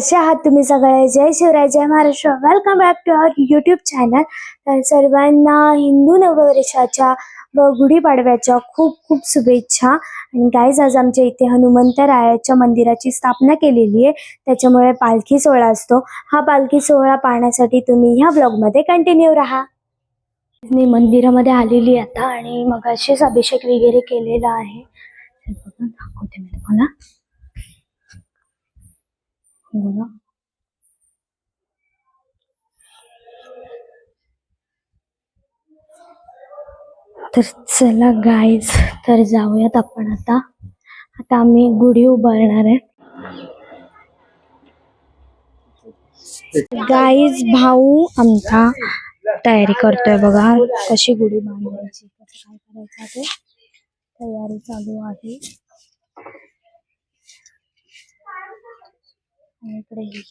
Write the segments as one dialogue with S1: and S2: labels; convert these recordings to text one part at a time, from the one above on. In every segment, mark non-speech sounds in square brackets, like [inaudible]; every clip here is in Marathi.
S1: कसे आहात तुम्ही सगळे? जय शिवराय जय Maharashtra. Welcome back to our YouTube channel तर सर्वांना हिंदू नववर्षाच्या व गुढीपाडव्याच्या खूप खूप शुभेच्छा. आणि गाईज आज आमच्या इथे हनुमंतरायाच्या मंदिराची स्थापना केलेली आहे. त्याच्यामुळे पालखी सोहळा असतो. हा पालखी सोहळा पाहण्यासाठी तुम्ही ह्या ब्लॉगमध्ये कंटिन्यू राहा. मी मंदिरामध्ये आलेली आता आणि मग असेच अभिषेक वगैरे केलेला आहे. तर दाखवते मी तुम्हाला. बघा तर चला गाईज तर जाऊयात आपण आता. आता आम्ही गुढी उभारणार आहे. गाईज भाऊ आमचा तयारी करतोय बघा कशी गुढी बांधायची कसं काय करायचं ते. तयारी चालू आहे. आणि इकडे ही.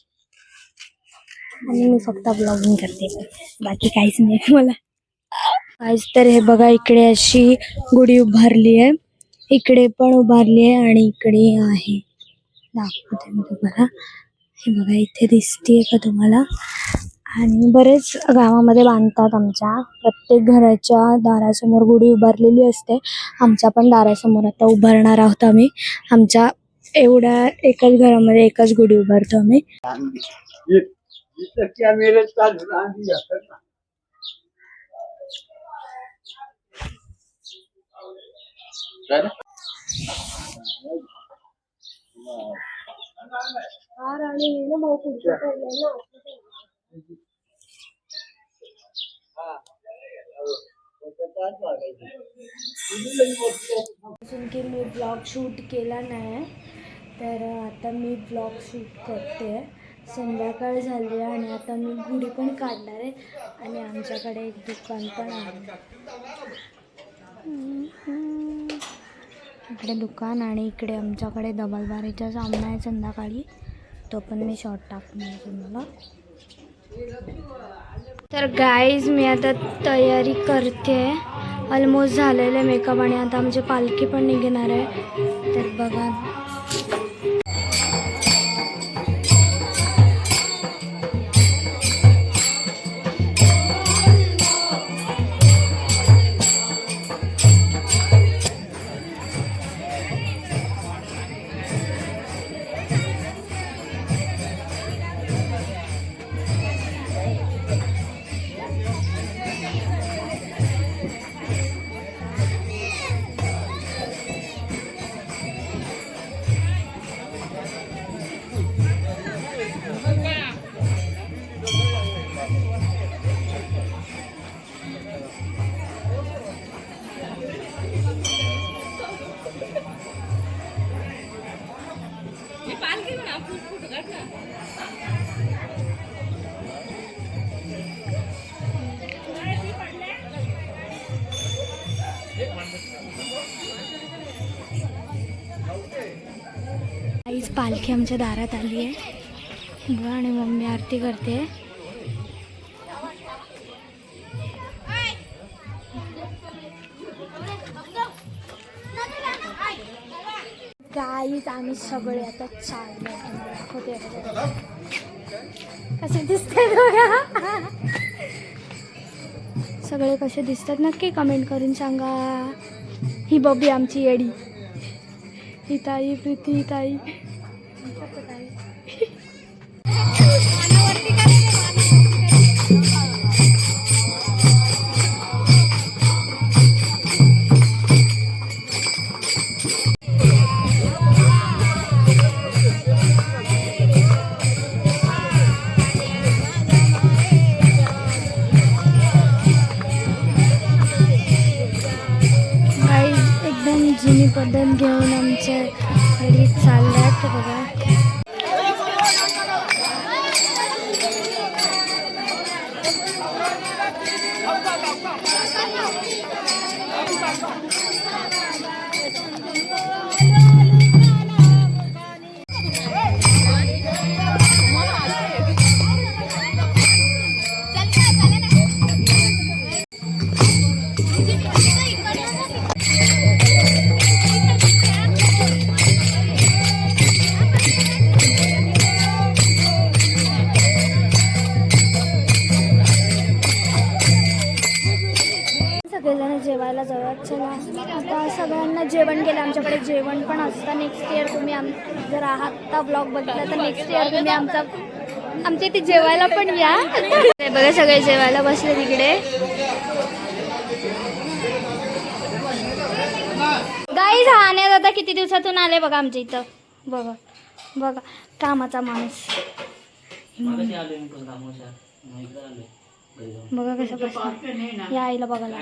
S1: आणि मी फक्त ब्लॉगिंग करते. बाकी काहीच नाही मला. आज तर हे बघा इकडे अशी गुढी उभारली आहे. इकडे पण उभारली आहे आणि इकडे आहे. दाखवते मी तुम्हाला. हे बघा इथे दिसते का तुम्हाला? आणि बरेच गावामध्ये बांधतात आमच्या. प्रत्येक घराच्या दारासमोर गुढी उभारलेली असते. आमच्या पण दारासमोर आता उभारणार आहोत आम्ही. आमच्या एवढ्या एकाच घरामध्ये एकच गुढी उभारतो आम्ही
S2: ये ये क्या मेरे साथ ध्यान दिया करना काय रे?
S1: अजून की मी ब्लॉग शूट केला नाही तर आता मी ब्लॉग शूट करते. आहे संध्याकाळ झाली आहे आणि आता मी गुढी पण काढणार आहे आणि आमच्याकडे एक दुकान पण आहे. इकडे दुकान आणि इकडे आमच्याकडे डबलबारीचा सामना आहे संध्याकाळी. तो पण मी शॉर्ट टाकणार तुम्हाला. तर गाईज मी आता तयारी करते. ऑलमोस्ट झालेलं मेकअप आणि आता आमची पालखी पण निघणार आहे. तर बघा. पालखी आमच्या दारात आली आहे. बघा आणि मम्मी आरती करते. काहीच आम्ही सगळे आता चालले दाखवते कसे दिसते सगळे कसे दिसतात? नक्की कमेंट करून सांगा. ही बबी आमची येडी. ही ताई प्रीती ही ताई. जुनी पद्धत घेऊन आमच्या घरी चालल्यात बघा. आम्हाला जवळच ना आता सगळ्यांना जेवण केलं आमच्याकडे जेवण पण असतं. नेक्स्ट इयर तुम्ही आम जर आत्ता ब्लॉग बघितला तर नेक्स्ट इयर तुम्ही आमचा आमच्या इथे जेवायला पण या. बघा सगळे जेवायला बसले तिकडे. गाईज हा दादा किती दिवसातून आले बघा आमच्या इथं. बघा बघा कामाचा माणूस. बघा कसं या आईला बघायला.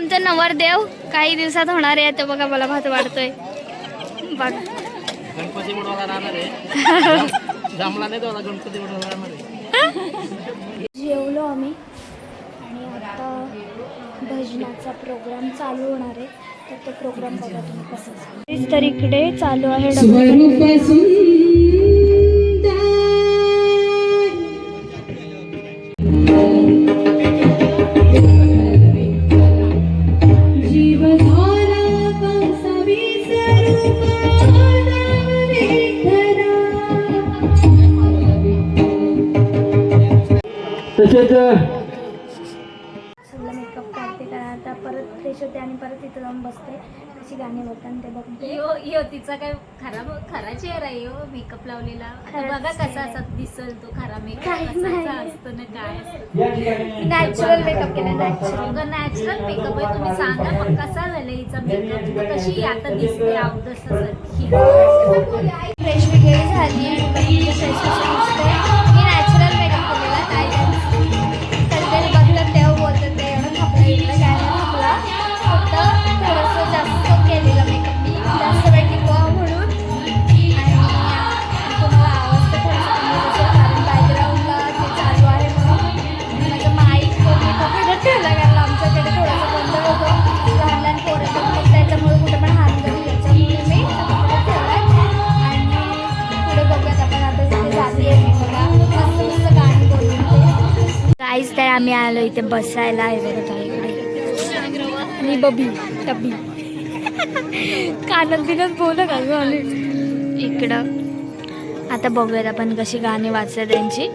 S1: आमचा नवरदेव काही दिवसात होणार आहे. तो बघा मला भात वाढतोय. बघा
S3: गणपती बुडवायला राहणार आहे. [laughs] जमला नाही तो गणपती बुडवायला राहणार आहे.
S1: जेवलो आम्ही. आणि आता भजनाचा प्रोग्राम चालू होणार आहे. तर तो प्रोग्राम बघा तुम्ही कसं तर इकडे चालू आहे
S2: तसेच
S1: सगळं मेकअप काढते कारण आता परत फ्रेश होते आणि परत इथं जाऊन बसते. कशी गाणी बोलतात ते बघते.
S4: यो यो तिचा काय खरा खरा चेहरा आहे यो मेकअप लावलेला. आता
S1: खरंच.
S4: बघा कसा असा दिसल तो खरा मेकअप
S1: काहीच नाही.
S4: कसा असतो ना काय असतं.
S1: नॅचरल मेकअप केला नॅचरल
S4: नॅचरल मेकअप आहे. तुम्ही सांगा मग कसा झाला हिचा मेकअप कशी आता दिसते अवदसासारखी?
S1: फ्रेश वगैरे झाली आणि फ्रेश आम्ही आलो इथे बसायला आहे बघा त्या इकडे. आणि बबी टबी कानात बिनत बोल का गं आम्ही. इकडं. आता बघूयात आपण कशी गाणी वाचतात त्यांची.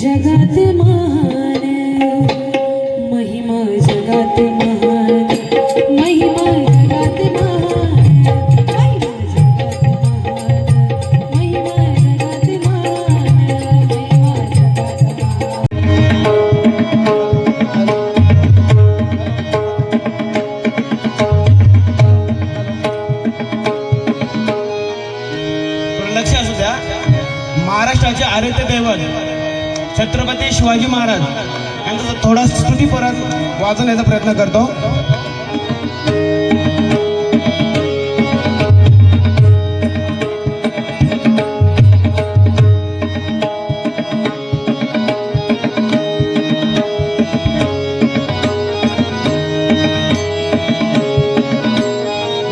S5: जगात
S6: छत्रपती शिवाजी महाराज. यांचा थोडा स्तुती परत वाजवण्याचा प्रयत्न करतो.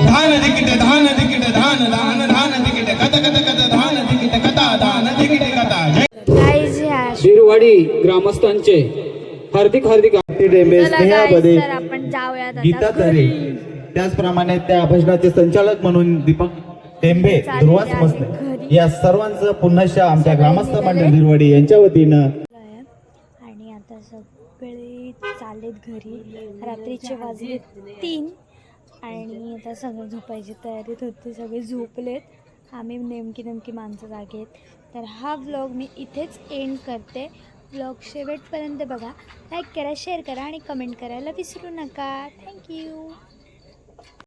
S6: धान तिकीट धान तिकीट धान धान धान तिकीट कथ कथ कथ धान तिकीट कथा धान तिकीट
S7: शिरवाडी ग्रामस्थांचे हार्दिक हार्दिक
S8: गीता तरे. त्याचप्रमाणे त्या भजनाचे संचालक म्हणून दीपक टेंबे मसने
S1: घरी.
S8: या सर्वांचं पुन्हा आमच्या ग्रामस्थ मंडळ धिरवाडी यांच्या वतीनं.
S1: आणि आता सगळे चाललेत घरी. रात्रीचे वाजले तीन. आणि आता सगळं झोपायची तयारीत होते. सगळे झोपलेत. आम्ही नेमकी नेमकी माणसं जागेत. तर हा व्लॉग मी इथेच एंड करते. ब्लॉग शेवटपर्यंत बघा. लाईक करा शेअर करा आणि कमेंट करायला विसरू नका. थँक्यू